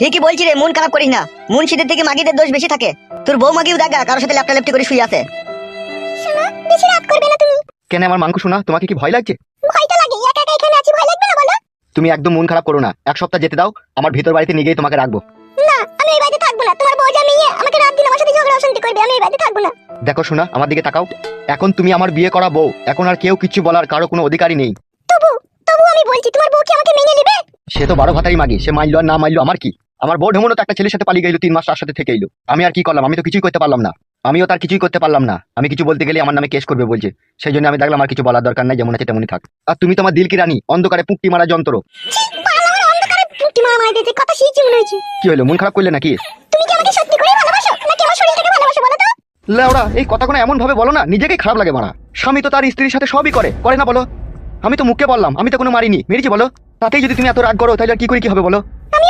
ঠিকই বলছি রে মন খারাপ করিস না। মুন্সিদের থেকে মাগিদের দোষ বেশি থাকে। তোর বউ মাগিও দেখা কারোর সাথে ল্যাপটা ল্যাপটি করে শুয়ে আছে। বেশি রাত করবে না তুমি। কেন আমার মাংস শোনা? তোমাকে কি ভয় লাগছে? ভয়টা লাগে একা একা এখানে আছি ভয় লাগবে না বলো? তুমি একদম মন খারাপ করো না। এক সপ্তাহ যেতে দাও আমার ভিতর বাড়িতে নিয়ে গিয়ে তোমাকে রাখব। না আমি এই বাড়িতে থাকব না। তোমার বউ যা মেয়ে আমাকে রাত দিন আমার সাথে ঝগড়া অশান্তি করবে আমি এই বাড়িতে থাকব না। দেখো শোনা আমার দিকে তাকাও। এখন তুমি আমার বিয়ে করা বউ। এখন আর কেউ কিছু বলার কারও কোনো অধিকারই নেই। তবু তবু আমি বলছি তোমার বউ কি আমাকে মেনে নেবে? সে তো বারো ভাতাই মাগি সে মাইলো আর না মাইলো আমার কি? আমার ঢেমনো তো একটা ছেলের সাথে পালিয়ে গেল তিন মাস তার সাথে থেকে এলো। আমি আর কি করলাম? আমি তো কিছুই করতে পারলাম না। আমিও তার কিছুই করতে পারলাম না। আমি কিছু বলতে গেলে আমার নামে কেস করবে বলছে। সেই জন্য আমি দেখলাম আমার কিছু বলার দরকার নাই যেমন আছে তেমনই থাক। আর তুমি তোমার দিল কি রানী অন্ধকারে পুকটি মারা যন্ত্র। কি হলো মন খারাপ করলে নাকি? লেওড়া এই কথাগুলো এমন ভাবে বলো না নিজেকেই খারাপ লাগে মারা। স্বামী তো তার স্ত্রীর সাথে সবই করে। করে না বলো। আমি তো মুখে বললাম আমি তো কোনো মারিনি। মেরেছি বলো। তাতেই যদি তুমি এত রাগ করো তাহলে আর কি করে কি হবে বলো? আমিও তো